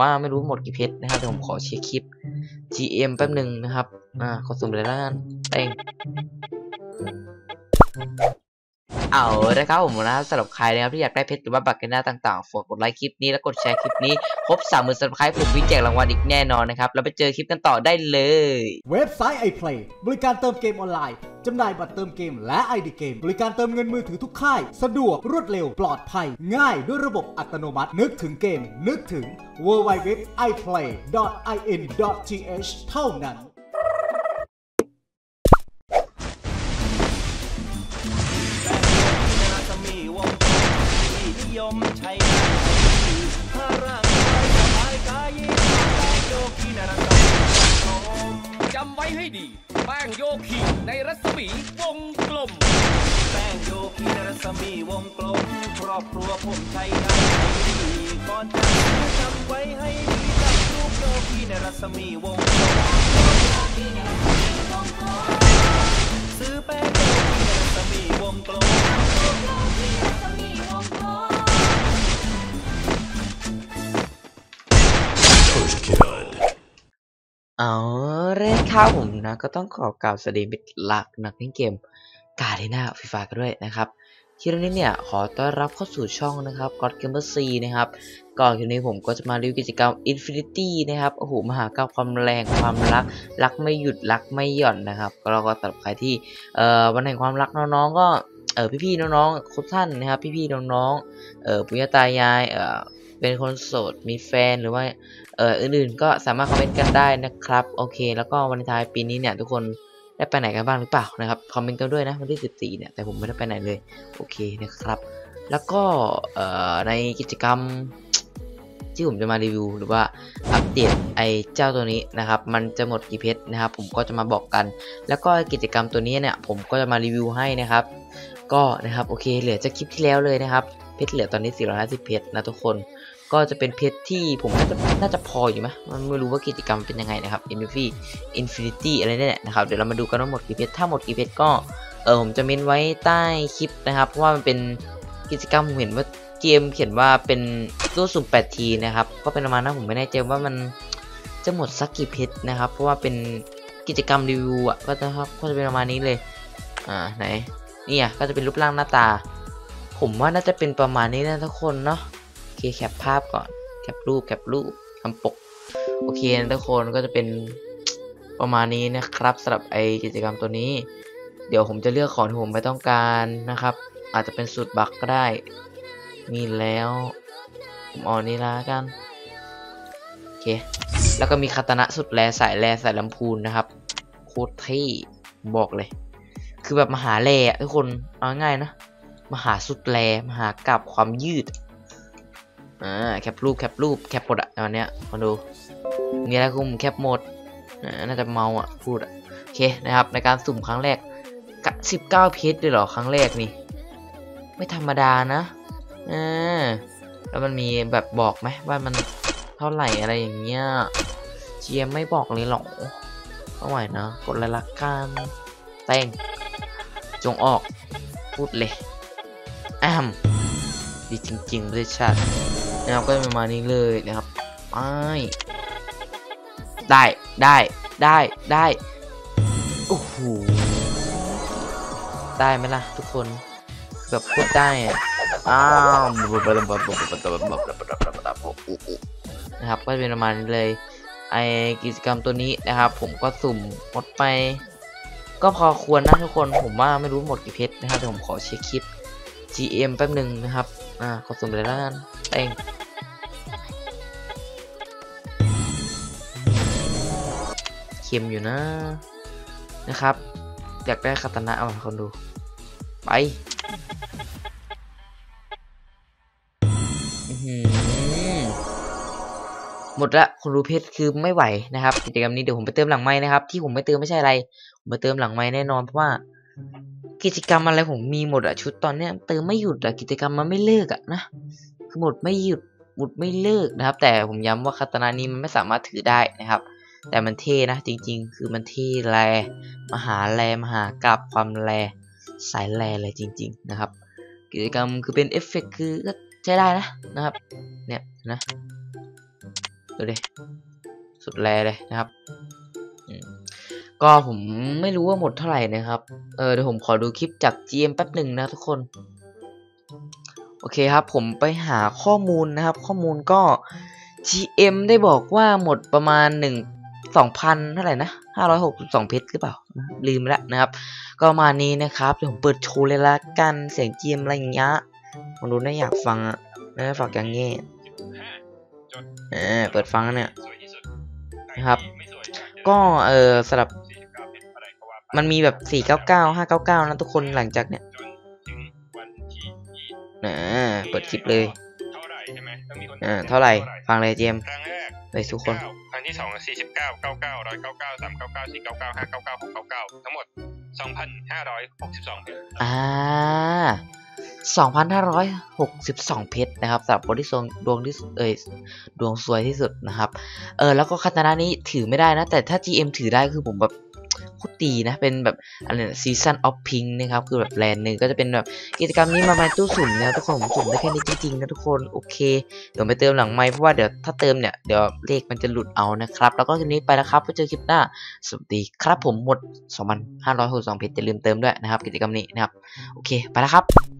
ว่าไม่รู้หมดกี่เพชรนะครับเดี๋ยวผมขอเช็คคลิป GM แป๊บหนึ่งนะครับ อ่าขอสุ่มเลยละกันเต้ง เอาละครับผมนะสำหรับใครนะครับที่อยากได้เพชรหรือว่าบัตรกันหน้าต่างๆฝากกดไลค์คลิปนี้แล้วกดแชร์คลิปนี้ครบสามหมื่นซับสไครต์ผมวิแจกรางวัลอีกแน่นอนนะครับแล้วไปเจอคลิปกันต่อได้เลย เว็บไซต์ iPlay บริการเติมเกมออนไลน์จำหน่ายบัตรเติมเกมและ ID เกม บริการเติมเงินมือถือทุกค่าย สะดวกรวดเร็วปลอดภัย ง่ายด้วยระบบอัตโนมัติ นึกถึงเกม นึกถึง www.iplay.in.th เท่านั้น ให้ดี แป้งโยคีในรัศมีวงกลม แป้งโยคีนรัศมีวงกลม ครอบครัวผมใช้ได้ดีก่อนจะซื้อจำไว้ให้ดีจับรูปโยคีในรัศมีวงกลมซื้อแป้งโยคีในรัศมีวงกลมเอาเลยครับผมนะก็ต้องขอกล่าวสวัสดีมิตรหลักนักเล่นเกมกาเดน่าฟีฟากันด้วยนะครับคลิปนี้เนี่ยขอต้อนรับเข้าสู่ช่องนะครับ God Gamer C นะครับก่อนคลิปนี้ผมก็จะมารีวิวกิจกรรม Infinity นะครับโอ้โหมหากรรมความแรงความรัก รักไม่หยุดรักไม่หย่อนนะครับก็เราก็สำหรับใครที่เอ่อวันแห่งความรักน้องๆก็เออพี่ๆน้องๆทุกท่านนะครับ พี่ๆน้องๆเออปุยตายายเออ เป็นคนโสดมีแฟนหรือว่าเอ่ออื่นๆก็สามารถคอมเมนต์กันได้นะครับโอเค แล้วก็วันท้ายปีนี้เนี่ยทุกคนได้ไปไหนกันบ้างหรือเปล่านะครับคอมเมนต์กันด้วยนะวันที่14เนี่ยแต่ผมไม่ได้ไปไหนเลยโอเคนะครับ แล้วก็เอ่อในกิจกรรมที่ผมจะมารีวิวหรือว่าอัปเดตไอ้เจ้าตัวนี้นะครับ มันจะหมดกี่เพชรนะครับ ผมก็จะมาบอกกัน แล้วก็กิจกรรมตัวนี้เนี่ย ผมก็จะมารีวิวให้นะครับ ก็นะครับโอเคเหลือจากคลิปที่แล้วเลยนะครับ เพชรเหลือตอนนี้ 450 เพชรนะทุกคน ก็จะเป็นเพชรที่ผมน่าจะน่าจะพออยู่ไหมมันไม่รู้ว่ากิจกรรมเป็นยังไงนะครับ Infinity Infinity อะไรเนี่ยนะครับ เดี๋ยวเรามาดูกันว่าหมดกี่เพชร ถ้าหมดกี่เพชรก็ เออผมจะเม้นไว้ใต้คลิปนะครับ เพราะว่ามันเป็นกิจกรรมผมเห็นว่าเกมเขียนว่าเป็นตู้สุ่ม8ทีนะครับ ก็เป็นประมาณนั้นผมไม่แน่ใจว่ามันจะหมดสักกี่เพชรนะครับ เพราะว่าเป็นกิจกรรมรีวิวอะ ก็จะครับ ก็จะเป็นประมาณนี้เลย อ่า ไหน นี่อะ ก็จะเป็นรูปร่างหน้าตา ผมว่าน่าจะเป็นประมาณนี้นะทุกคนเนาะ เคแคปภาพก่อน แคปรูปแคปรูปทำปก โอเคนะทุกคนก็จะเป็นประมาณนี้นะครับสำหรับไอกิจกรรมตัวนี้ เดี๋ยวผมจะเลือกของที่ผมไม่ต้องการนะครับ อาจจะเป็นสูตรบักก็ได้ มีแล้วผมเอานี้ละกันโอเค แล้วก็มีคาตนะสุดแลสายแลสายลำพูนนะครับโคตรเท่บอกเลย คือแบบมหาแลทุกคนเอาง่ายนะ มหาสุดแลมหากราบความยืด อ่าแคปรูปแคปรูปแคปหมดอะตอนเนี้ยมาดูมีอะไรคุมแคปหมดน่าจะเมาอะพูดอะโอเคนะครับในการสุ่มครั้งแรกกะสิบเก้าเพชรเลยเหรอครั้งแรกนี่ไม่ธรรมดานะอ่าแล้วมันมีแบบบอกไหมว่ามันเท่าไหร่อะไรอย่างเงี้ยเจียมไม่บอกเลยหรอกเอาไหวนะกดเลยละกันแต้งจงออกพูดเลยแอมดีจริงๆประเทศชาติ นะครับก็จะประมาณนี้เลยนะครับไปได้ได้ได้ได้โอ้โหได้ไหมล่ะทุกคนแบบพูดได้อะอ้าวนะครับก็จะเป็นประมาณนี้เลยไอกิจกรรมตัวนี้นะครับ ผมก็สุ่มหมดไป ก็พอควรนะทุกคนผมว่าไม่รู้หมดกี่เพชรนะครับเดี๋ยวผมขอเช็คคลิป GM แป๊บหนึ่งนะครับ อ่า ขอสุ่มเลยแล้วกันเต้งเค็มอยู่นะ นะครับ อยากได้คาตานะเอาคนดู ไปอื้อหือหมดละคนรู้เพชรคือไม่ไหวนะครับ กิจกรรมนี้เดี๋ยวผมไปเติมหลังไม้นะครับ ที่ผมไม่เติมไม่ใช่อะไร ผมไปเติมหลังไม้แน่นอนเพราะว่า กิจกรรมอะไรผมมีหมดอะชุดตอนเนี้ยเติมไม่หยุดอะกิจกรรมมันไม่เลิกอะนะคือหมดไม่หยุดหมดไม่เลิกนะครับ แต่ผมย้ำว่าคาตานานี้มันไม่สามารถถือได้นะครับ แต่มันเท่นะจริง ๆ คือมันเท่แรมหาแรมหากราบความแรสายแรเลยจริง ๆ นะครับ กิจกรรมคือเป็นเอฟเฟกคือก็ใช้ได้นะนะครับ เนี่ยนะดูดิสุดแรเลยนะครับอืม ก็ผมไม่รู้ว่าหมดเท่าไหร่นะครับ เออเดี๋ยวผมขอดูคลิปจาก GM แป๊บหนึ่งนะทุกคน โอเคครับ ผมไปหาข้อมูลนะครับ ข้อมูลก็ GM ได้บอกว่าหมดประมาณหนึ่งสองพันเท่าไหร่นะห้าร้อยหกสิบสองเพชรหรือเปล่านะลืมไปแล้วนะครับ ก็ประมาณนี้นะครับ เดี๋ยวผมเปิดโชว์เลยละกันเสียง GM อะไรอย่างเงี้ยมาดูน่าอยากฟังอะน่าฝากอย่างเงี้ยเออเปิดฟังแล้วเนี่ยนะครับ ก็เออสำหรับ มันมีแบบ499 599นะทุกคนหลังจากเนี่ยนะเปิดคลิปเลยเท่าไหร่ใช่ไหมต้องมีคนอ่าเท่าไหร่ ฟังเลยเจมส์ครั้งแรกเลยทุกคนเก้าครั้งที่สองสี่สิบเก้าเก้าเก้าร้อยเก้าเก้าสามเก้าเก้าสี่เก้าเก้าห้าเก้าเก้าหกเก้าเก้าทั้งหมดสองพันห้าร้อยหกสิบสองเพชรอ่า 2,562 เพชรนะครับสำหรับคนที่ดวงดวงที่เอยดวงสวยที่สุดนะครับเออแล้วก็คาตานะนี้ถือไม่ได้นะ แต่ถ้า GM ถือได้คือผมแบบโคตรดีนะ เป็นแบบอะไรนะ Season of Pink นะครับ คือแบบแลนด์หนึ่งก็จะเป็นแบบกิจกรรมนี้มามาตู้สุ่มนะทุกคนผมสุ่มได้แค่นี้จริงๆนะทุกคนโอเค เดี๋ยวไปเติมหลังไมค์เพราะว่าเดี๋ยวถ้าเติมเนี่ยเดี๋ยวเลขมันจะหลุดเอานะครับ แล้วก็คลิปนี้ไปแล้วครับไว้เจอคลิปหน้า สวัสดีครับผมหมด 2,562เพชรอย่าลืมเติมด้วยนะครับ กิจกรรมนี้นะครับ โอเค ไปแล้วครับ